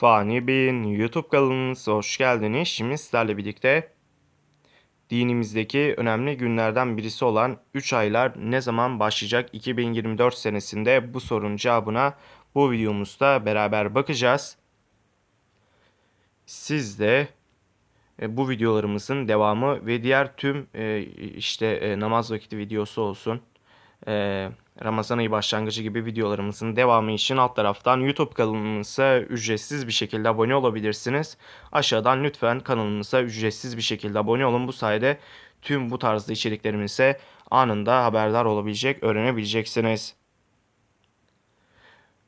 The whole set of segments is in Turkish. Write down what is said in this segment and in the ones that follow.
Fani Bey'in YouTube kanalımıza hoş geldiniz. Şimdi sizlerle birlikte dinimizdeki önemli günlerden birisi olan 3 aylar ne zaman başlayacak 2024 senesinde bu sorunun cevabına bu videomuzda beraber bakacağız. Siz de e, bu videolarımızın devamı ve diğer tüm e, işte e, namaz vakiti videosu olsun, Ramazan ayı başlangıcı gibi videolarımızın devamı için alt taraftan YouTube kanalımıza ücretsiz bir şekilde abone olabilirsiniz. Aşağıdan lütfen kanalımıza ücretsiz bir şekilde abone olun. Bu sayede tüm bu tarzda içeriklerimize anında haberdar olabilecek, öğrenebileceksiniz.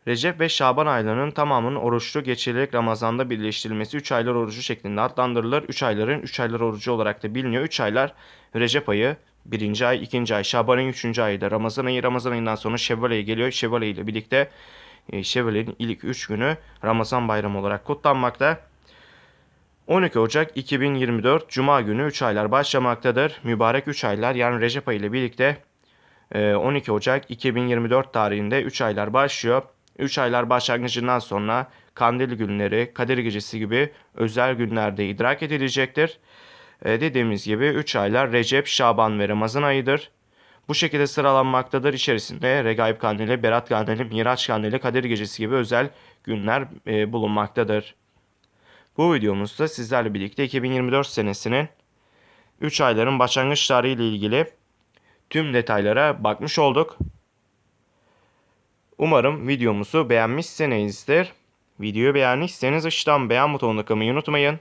Recep ve Şaban aylarının tamamının oruçlu geçirilerek Ramazan'da birleştirilmesi 3 aylar orucu şeklinde adlandırılır. 3 ayların 3 aylar orucu olarak da biliniyor. 3 aylar Recep ayı, 1. ay, 2. ay, Şaban ayı 3. ayı da Ramazan ayı, Ramazan ayından sonra Şevval ayı geliyor. Şevval ayı ile birlikte e, Şevval'in ilk 3 günü Ramazan bayramı olarak kutlanmakta. 12 Ocak 2024 Cuma günü 3 aylar başlamaktadır. Mübarek 3 aylar yani Recep ayı ile birlikte e, 12 Ocak 2024 tarihinde 3 aylar başlıyor. 3 aylar başlangıcından sonra kandil günleri, Kadir Gecesi gibi özel günlerde idrak edilecektir. E, dediğimiz gibi 3 aylar Recep, Şaban ve Ramazan ayıdır. Bu şekilde sıralanmaktadır. İçerisinde Regaib Kandili, Berat Kandili, Miraç Kandili, Kadir Gecesi gibi özel günler e, bulunmaktadır. Bu videomuzda sizlerle birlikte 2024 senesinin 3 ayların başlangıç tarihi ile ilgili tüm detaylara bakmış olduk. Umarım videomuzu beğenmişsinizdir. Videoyu beğendiyseniz aşağıdan beğen butonuna kılmayı unutmayın.